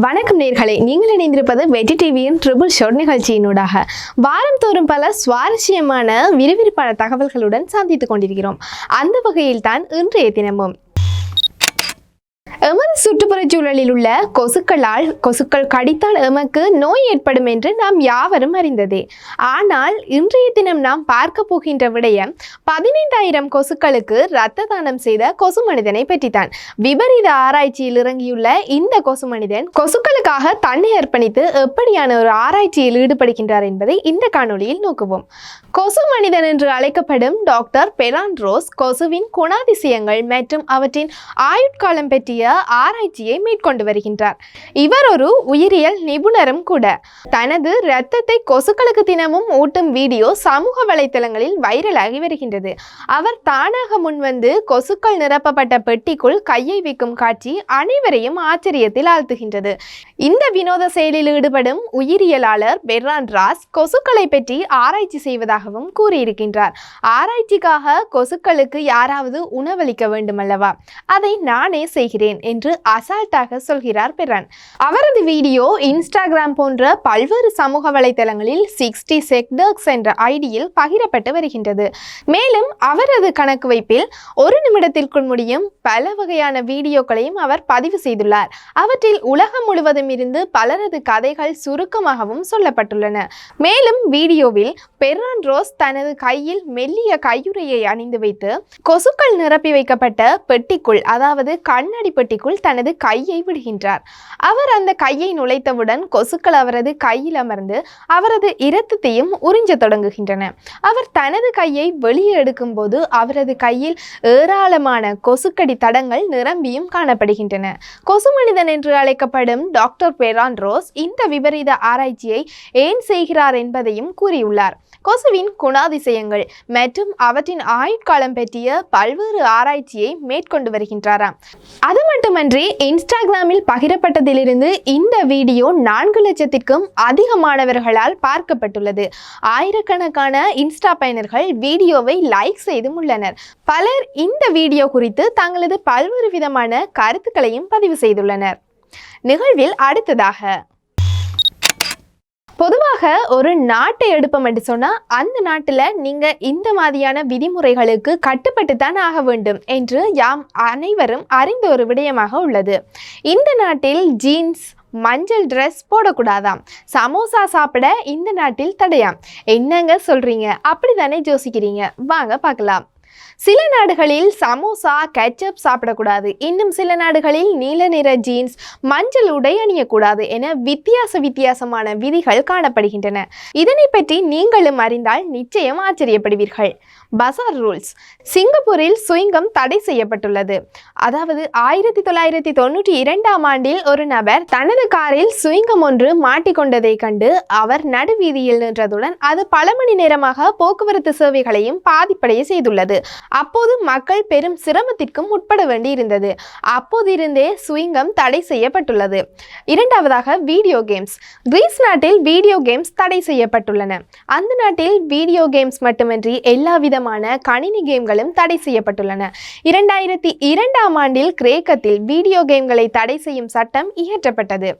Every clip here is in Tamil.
வணக்கம் நேர்களை நீங்கள் இணைந்திருப்பது வெற்றி டிவியின் ட்ரிபிள் ஷோ நிகழ்ச்சியினூடாக. வாரந்தோறும் பல சுவாரஸ்யமான விறுவிறுப்பான தகவல்களுடன் சந்தித்துக் கொண்டிருக்கிறோம். அந்த வகையில் தான் இன்றைய தினமும். எமது சுற்றுப்புற சூழலில் உள்ள கொசுக்களால் கொசுக்கள் கடித்தால் எமக்கு நோய் ஏற்படும் என்று நாம் யாவரும் அறிந்ததே. ஆனால் இன்றைய தினம் நாம் பார்க்க போகின்ற விடயம் பதினைந்தாயிரம் கொசுக்களுக்கு இரத்த தானம் செய்த கொசு மனிதனை பற்றித்தான். விபரீத ஆராய்ச்சியில் இறங்கியுள்ள இந்த கொசு மனிதன் கொசுக்களுக்காக தன்னை அர்ப்பணித்து எப்படியான ஒரு ஆராய்ச்சியில் ஈடுபடுகின்றார் என்பதை இந்த காணொளியில் நோக்குவோம். கொசு மனிதன் என்று அழைக்கப்படும் டாக்டர் பெரான் ரோஸ் கொசுவின் குணாதிசயங்கள் மற்றும் அவற்றின் ஆயுட்காலம் பற்றிய ஆராய்ச்சியை மேற்கொண்டு வருகின்றார். இவர் ஒரு உயிரியல் நிபுணரும் கூட. தனது இரத்தத்தை கொசுக்களுக்கு தினமும் ஊட்டும் வீடியோ சமூக வலைத்தளங்களில் வைரலாகி வருகின்றது. அவர் தானாக முன்வந்து கொசுக்கள் நிரப்பப்பட்ட பெட்டிக்குள் கையை வைக்கும் காட்சி அனைவரையும் ஆச்சரியத்தில் ஆழ்த்துகின்றது. இந்த வினோத செயலில் ஈடுபடும் உயிரியலாளர் பெர்ரான் ராஸ் கொசுக்களை பற்றி ஆராய்ச்சி செய்வதாகவும் கூறியிருக்கின்றார். ஆராய்ச்சிக்காக கொசுக்களுக்கு யாராவது உணவளிக்க வேண்டுமல்லவா? அதை நானே செய்கிறேன். என்று அசால்ட்டாக சொல்கிறார் பெர்ரான் அவரது வீடியோ இன்ஸ்டாகிராம் போன்ற பல்வேறு சமூக வலைத்தளங்களில் சிக்ஸ்டி செக்டர்க்ஸ் என்ற ஐடியில் பகிரப்பட்டு வருகின்றது. மேலும் அவரது கணக்கு வைப்பில் ஒரு நிமிடத்திற்குள் முடியும் பல வகையான வீடியோக்களையும் அவர் பதிவு செய்துள்ளார். அவற்றில் உலகம் முழுவதும் இருந்து பலரது கதைகள் சுருக்கமாகவும் சொல்லப்பட்டுள்ளன. மேலும் வீடியோவில் பெர்ரான் ரோஸ் தனது கையில் மெல்லிய கையுறையை அணிந்து வைத்து கொசுக்கள் நிரப்பி வைக்கப்பட்ட பெட்டிக்குள் அதாவது கண்ணாடி பெட்டிக்குள் தனது கையை விடுகின்றார். அவர் அந்த கையை நுழைத்தவுடன் கொசுக்கள் அவரது கையில் அமர்ந்து அவரது இரத்தத்தையும் உறிஞ்சத் தொடங்குகின்றன. அவர் தனது கையை வெளியே எடுக்கும்போது அவரது கையில் ஏராளமான கொசுக்கடி தடங்கள் நிரம்பியும் காணப்படுகின்றன. கொசு மனிதன் என்று அழைக்கப்படும் டாக்டர் பெரான் ரோஸ் இந்த விபரீத ஆராய்ச்சியை ஏன் செய்கிறார் என்பதையும் கூறியுள்ளார். கொசுவின் குணாதிசயங்கள் மற்றும் அவற்றின் ஆயுட்காலம் பற்றிய பல்வேறு ஆராய்ச்சியை மேற்கொண்டு வருகின்றாராம். அது மட்டுமன்றி இன்ஸ்டாகிராமில் பகிரப்பட்டதிலிருந்து இந்த வீடியோ நான்கு லட்சத்திற்கும் அதிகமானவர்களால் பார்க்கப்பட்டுள்ளது. ஆயிரக்கணக்கான இன்ஸ்டா பயனர்கள் வீடியோவை லைக் செய்தும் உள்ளனர். பலர் இந்த வீடியோ குறித்து தங்களது பல்வேறு விதமான கருத்துக்களையும் பதிவு செய்துள்ளனர். நிகழ்வில் அடுத்ததாக பொதுவாக ஒரு நாட்டை எடுப்போம் என்று சொன்னால் அந்த நாட்டில் நீங்கள் இந்த மாதிரியான விதிமுறைகளுக்கு கட்டுப்பட்டு தான் ஆக வேண்டும் என்று யாம் அனைவரும் அறிந்த ஒரு விடயமாக உள்ளது. இந்த நாட்டில் ஜீன்ஸ் மஞ்சள் ட்ரெஸ் போடக்கூடாதாம். சமோசா சாப்பிட இந்த நாட்டில் தடையாம். என்னங்க சொல்கிறீங்க அப்படி தானே யோசிக்கிறீங்க? வாங்க பார்க்கலாம். சில நாடுகளில் சமோசா கெச்சப் சாப்பிடக்கூடாது. இன்னும் சில நாடுகளில் நீல நிற ஜீன்ஸ் மஞ்சள் உடை அணியக்கூடாது என வித்தியாச வித்தியாசமான விதிகள் காணப்படுகின்றன. இதனை பற்றி நீங்களும் அறிந்தால் நிச்சயம் ஆச்சரியப்படுவீர்கள். Bizarre rules. சிங்கப்பூரில் சுயங்கம் தடை செய்யப்பட்டுள்ளது. அதாவது ஆயிரத்தி தொள்ளாயிரத்தி தொண்ணூற்றி இரண்டாம் ஆண்டில் ஒரு நபர் தனது காரில் சுயங்கம் ஒன்று மாட்டிக்கொண்டதை கண்டு அவர் நடுவீதியில் நின்றதுடன் அது பல மணி நேரமாக போக்குவரத்து சேவைகளையும் பாதிப்படைய செய்துள்ளது. அப்போது மக்கள் பெரும் சிரமத்திற்கும் உட்பட வேண்டி இருந்தது அப்போதிருந்தே சுயங்கம் தடை செய்யப்பட்டுள்ளது. இரண்டாவதாக வீடியோ கேம்ஸ். கிரீஸ் நாட்டில் வீடியோ கேம்ஸ் தடை செய்யப்பட்டுள்ளன. அந்த நாட்டில் வீடியோ கேம்ஸ் மட்டுமின்றி எல்லா விதமான கணினி கேம்களும் தடை செய்யப்பட்டுள்ளன. இரண்டாயிரத்தி இரண்டாம் ஆண்டில் கிரேக்கத்தில் வீடியோ கேம்களை தடை செய்யும் சட்டம் இயற்றப்பட்டது.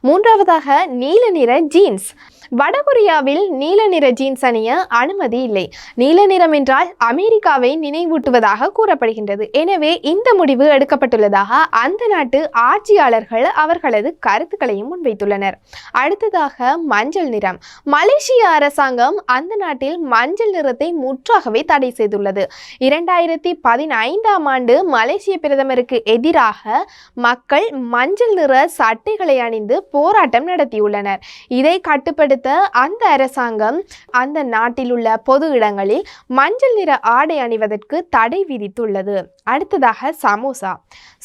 மூன்றாவதாக நீல நிற ஜீன்ஸ். வடகொரியாவில் நீல நிற ஜீன்ஸ் அணிய அனுமதி இல்லை. நீல நிறம் என்றால் அமெரிக்காவை நினைவூட்டுவதாக கூறப்படுகின்றது. எனவே இந்த முடிவு எடுக்கப்பட்டுள்ளதாக அந்த நாட்டு ஆட்சியாளர்கள் அவர்களது கருத்துக்களையும் முன்வைத்துள்ளனர். அடுத்ததாக மஞ்சள் நிறம். மலேசிய அரசாங்கம் அந்த நாட்டில் மஞ்சள் நிறத்தை முற்றாகவே தடை செய்துள்ளது. இரண்டாயிரத்தி பதினைந்தாம் ஆண்டு மலேசிய பிரதமருக்கு எதிராக மக்கள் மஞ்சள் நிற சட்டைகளை அணிந்து போராட்டம் நடத்தியுள்ளனர். இதை கட்டுப்படுத்த அந்த அரசாங்கம் அந்த நாட்டில் உள்ள பொது இடங்களில் மஞ்சள் நிற ஆடை அணிவதற்கு தடை விதித்துள்ளது. அடுத்ததாக சமோசா.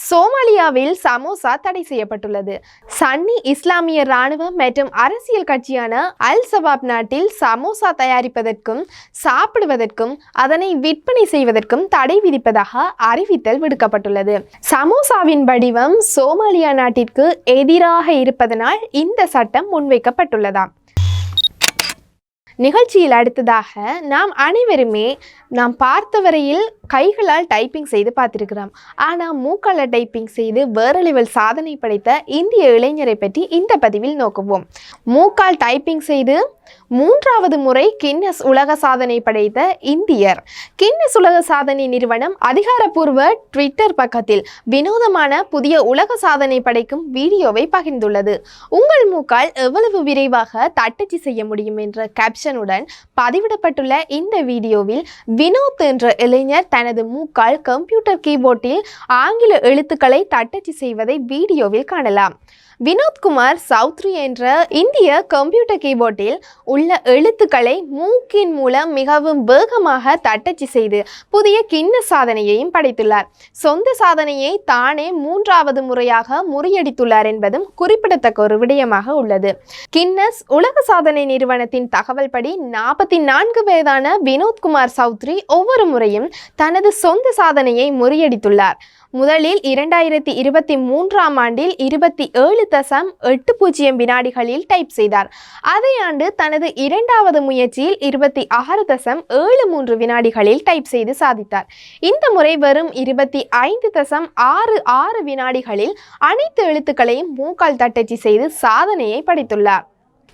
சோமாலியாவில் சமோசா தடை செய்யப்பட்டுள்ளது. சன்னி இஸ்லாமிய ராணுவம் மற்றும் அரசியல் கட்சியான அல் சபாப் நாட்டில் சமோசா தயாரிப்பதற்கும் சாப்பிடுவதற்கும் அதனை விற்பனை செய்வதற்கும் தடை விதிப்பதாக அறிவித்தல் விடுக்கப்பட்டுள்ளது. சமோசாவின் வடிவம் சோமாலியா நாட்டிற்கு எதிராக இருப்பதனால் இந்த சட்டம் முன்வைக்கப்பட்டுள்ளதாம். நிகழ்ச்சியில் அடுத்ததாக நாம் அனைவருமே நாம் பார்த்த வரையில் கைகளால் டைப்பிங் செய்து பார்த்திருக்கிறோம். ஆனால் மூக்கால டைப்பிங் செய்து வேற லெவல் சாதனை படைத்த இந்திய இளைஞரை பற்றி இந்த பதிவில் நோக்குவோம். மூக்கால் டைப்பிங் செய்து மூன்றாவது முறை கின்னஸ் உலக சாதனை படைத்த இந்தியர். கின்னஸ் உலக சாதனை நிறுவனம் அதிகாரப்பூர்வ ட்விட்டர் பக்கத்தில் வினோதமான புதிய உலக சாதனை படைக்கும் வீடியோவை பகிர்ந்துள்ளது. உங்கள் மூக்கால் எவ்வளவு விரைவாக தட்டச்சு செய்ய முடியும் என்ற கேப்ஷன் கேப்ஷனுடன் பதிவிடப்பட்டுள்ள இந்த வீடியோவில் வினோத் என்ற இளைஞர் தனது மூக்கால் கம்ப்யூட்டர் கீபோர்டில் ஆங்கில எழுத்துக்களை தட்டச்சு செய்வதை வீடியோவில் காணலாம். வினோத்குமார் சௌத்ரி என்ற இந்திய கம்ப்யூட்டர் கீபோர்டில் உள்ள எழுத்துக்களை மூக்கின் மூலம் மிகவும் வேகமாக தட்டச்சு செய்து புதிய கிண்ண சாதனையையும் படைத்துள்ளார். சொந்த சாதனையை தானே மூன்றாவது முறையாக முறியடித்துள்ளார் என்பதும் குறிப்பிடத்தக்க ஒரு விடயமாக உள்ளது. கின்னஸ் உலக சாதனை நிறுவனத்தின் தகவல் படி நாற்பத்தி நான்கு வயதான வினோத்குமார் சௌத்ரி ஒவ்வொரு முறையும் தனது சொந்த சாதனையை முறியடித்துள்ளார். முதலில் இரண்டாயிரத்தி இருபத்தி மூன்றாம் ஆண்டில் இருபத்தி ஏழு தசம் எட்டு பூஜ்ஜியம் வினாடிகளில் டைப் செய்தார். அதே ஆண்டு தனது இரண்டாவது முயற்சியில் இருபத்தி ஆறு தசம் ஏழு மூன்று வினாடிகளில் டைப் செய்து சாதித்தார். இந்த முறை வெறும் இருபத்தி ஐந்து தசம் ஆறு ஆறு வினாடிகளில் அனைத்து எழுத்துக்களையும் மூக்கால் தட்டச்சு செய்து சாதனையை படைத்துள்ளார்.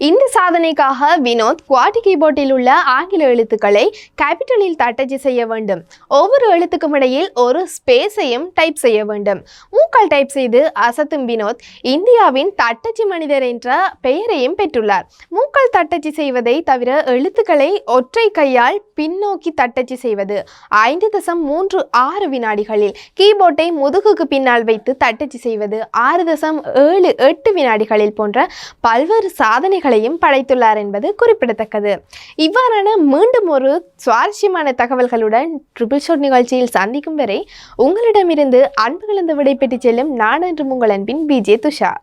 இந்த சாதனைக்காக வினோத் குவாட்டி கீபோர்டில் உள்ள ஆங்கில எழுத்துக்களை கேபிட்டலில் தட்டச்சு செய்ய வேண்டும். ஒவ்வொரு எழுத்துக்கும் இடையில் ஒரு ஸ்பேஸையும் டைப் செய்ய வேண்டும். மூக்கால் டைப் செய்து அசத்தும் வினோத் இந்தியாவின் தட்டச்சு மனிதர் என்ற பெயரையும் பெற்றுள்ளார். மூக்கால் தட்டச்சு செய்வதை தவிர எழுத்துக்களை ஒற்றை கையால் பின்னோக்கி தட்டச்சு செய்வது ஐந்து தசம் மூன்று ஆறு வினாடிகளில் கீபோர்டை முதுகுக்கு பின்னால் வைத்து தட்டச்சு செய்வது ஆறு தசம் ஏழு எட்டு வினாடிகளில் போன்ற பல்வேறு சாதனைகள் சாதனைகளையும் படைத்துள்ளார் என்பது குறிப்பிடத்தக்கது. இவ்வாறான மீண்டும் ஒரு சுவாரஸ்யமான தகவல்களுடன் ட்ரிபிள் ஷோட் நிகழ்ச்சியில் சந்திக்கும் வரை உங்களிடமிருந்து அன்பு கலந்து விடைபெற்று செல்லும் நான் என்றும் உங்கள் அன்பின் பிஜே துஷார்